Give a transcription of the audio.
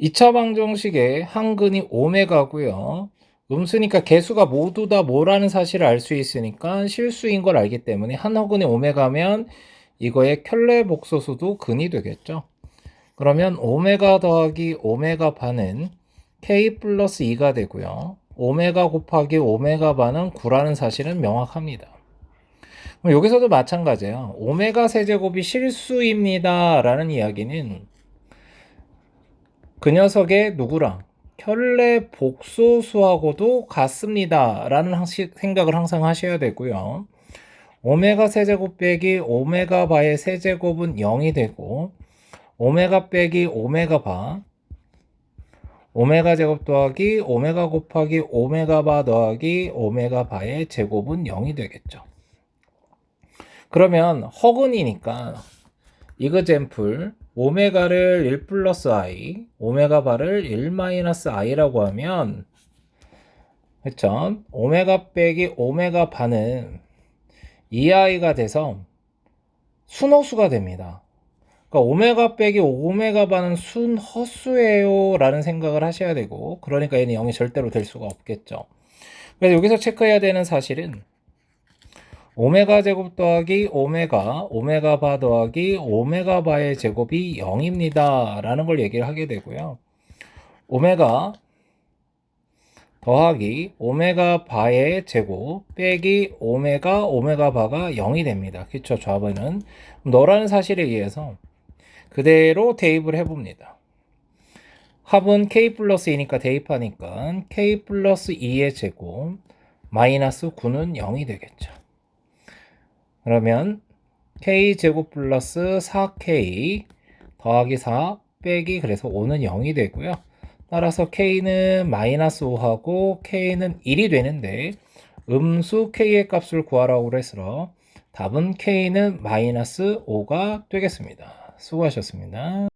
2차 방정식의 한근이 오메가고요. 음수니까 개수가 모두 다 뭐라는 사실을 알 수 있으니까 실수인 걸 알기 때문에 한 허근이 오메가면 이거의 켤레 복소수도 근이 되겠죠. 그러면 오메가 더하기 오메가 반은 k 플러스 2가 되고요. 오메가 곱하기 오메가 반은 9라는 사실은 명확합니다. 여기서도 마찬가지예요. 오메가 세제곱이 실수입니다. 라는 이야기는 그 녀석의 누구랑 켤레 복소수하고도 같습니다. 라는 생각을 항상 하셔야 되고요. 오메가 세제곱 빼기 오메가 바의 세제곱은 0이 되고 오메가 빼기 오메가 바 오메가 제곱 더하기 오메가 곱하기 오메가 바 더하기 오메가 바의 제곱은 0이 되겠죠. 그러면 허근이니까 이그젠플 오메가를 1 플러스 i, 오메가 바를 1 마이너스 i라고 하면 그쵸? 오메가 빼기 오메가 바는 2i가 돼서 순허수가 됩니다. 그러니까 오메가 빼기 오메가 바는 순허수예요 라는 생각을 하셔야 되고 그러니까 얘는 0이 절대로 될 수가 없겠죠. 그래서 여기서 체크해야 되는 사실은 오메가 제곱 더하기 오메가 오메가 바 더하기 오메가 바의 제곱이 0입니다. 라는 걸 얘기를 하게 되고요. 오메가 더하기 오메가 바의 제곱 빼기 오메가 오메가 바가 0이 됩니다. 그쵸 좌변은? 너라는 사실에 의해서 그대로 대입을 해봅니다. 합은 k 플러스 2니까 대입하니까 k 플러스 2의 제곱 마이너스 9는 0이 되겠죠 그러면 k 제곱 플러스 4k 더하기 4 빼기 그래서 5는 0이 되고요. 따라서 k는 마이너스 5하고 k는 1이 되는데 음수 k의 값을 구하라고 그래서 답은 k는 마이너스 5가 되겠습니다. 수고하셨습니다.